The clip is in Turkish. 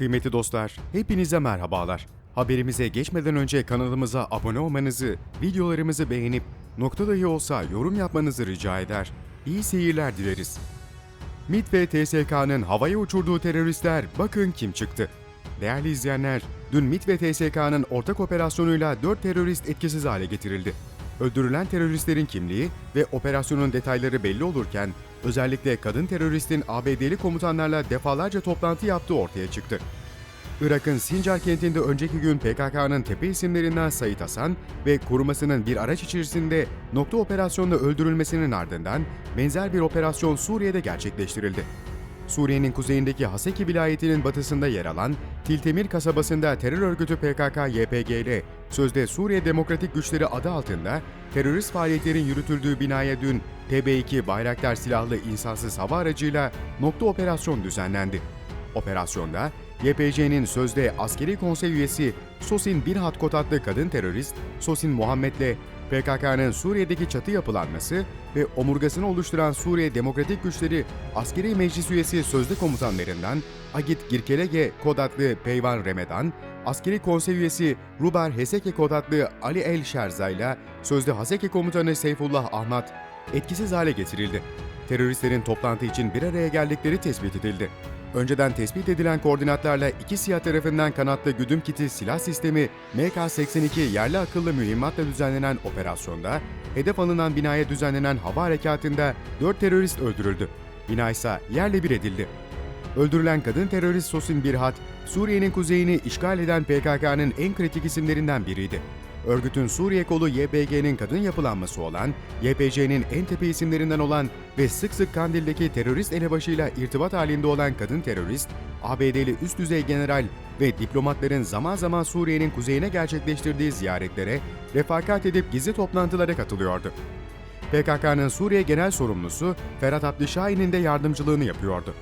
Kıymetli dostlar, hepinize merhabalar. Haberimize geçmeden önce kanalımıza abone olmanızı, videolarımızı beğenip nokta dahi olsa yorum yapmanızı rica eder. İyi seyirler dileriz. MİT ve TSK'nın havaya uçurduğu teröristler bakın kim çıktı. Değerli izleyenler, dün MİT ve TSK'nın ortak operasyonuyla 4 terörist etkisiz hale getirildi. Öldürülen teröristlerin kimliği ve operasyonun detayları belli olurken, özellikle kadın teröristin ABD'li komutanlarla defalarca toplantı yaptığı ortaya çıktı. Irak'ın Sincar kentinde önceki gün PKK'nın tepe isimlerinden Sait Hasan ve korumasının bir araç içerisinde nokta operasyonla öldürülmesinin ardından benzer bir operasyon Suriye'de gerçekleştirildi. Suriye'nin kuzeyindeki Haseki vilayetinin batısında yer alan Tiltemir kasabasında terör örgütü PKK-YPG ile sözde Suriye Demokratik Güçleri adı altında terörist faaliyetlerin yürütüldüğü binaya dün TB2 Bayraktar silahlı insansız hava aracıyla nokta operasyon düzenlendi. Operasyonda YPG'nin sözde askeri konsey üyesi Sosin Birhat Kot adlı kadın terörist Sosin Muhammed'le PKK'nın Suriye'deki çatı yapılanması ve omurgasını oluşturan Suriye Demokratik Güçleri Askeri Meclis üyesi sözde komutanlarından Agit Girkelege kod Peyvan Remedan, askeri konsey üyesi Ruber Heseke kod Ali El Şerza ile sözde Haseke komutanı Seyfullah Ahmet etkisiz hale getirildi. Teröristlerin toplantı için bir araya geldikleri tespit edildi. Önceden tespit edilen koordinatlarla iki siyah tarafından kanatlı güdüm kiti silah sistemi MK-82 yerli akıllı mühimmatla düzenlenen operasyonda, hedef alınan binaya düzenlenen hava harekatında 4 terörist öldürüldü. Bina ise yerle bir edildi. Öldürülen kadın terörist Sosin Birhat, Suriye'nin kuzeyini işgal eden PKK'nın en kritik isimlerinden biriydi. Örgütün Suriye kolu YPG'nin kadın yapılanması olan, YPG'nin en tepe isimlerinden olan ve sık sık Kandil'deki terörist elebaşıyla irtibat halinde olan kadın terörist, ABD'li üst düzey general ve diplomatların zaman zaman Suriye'nin kuzeyine gerçekleştirdiği ziyaretlere refakat edip gizli toplantılara katılıyordu. PKK'nın Suriye Genel Sorumlusu Ferhat Abdüşahin'in de yardımcılığını yapıyordu.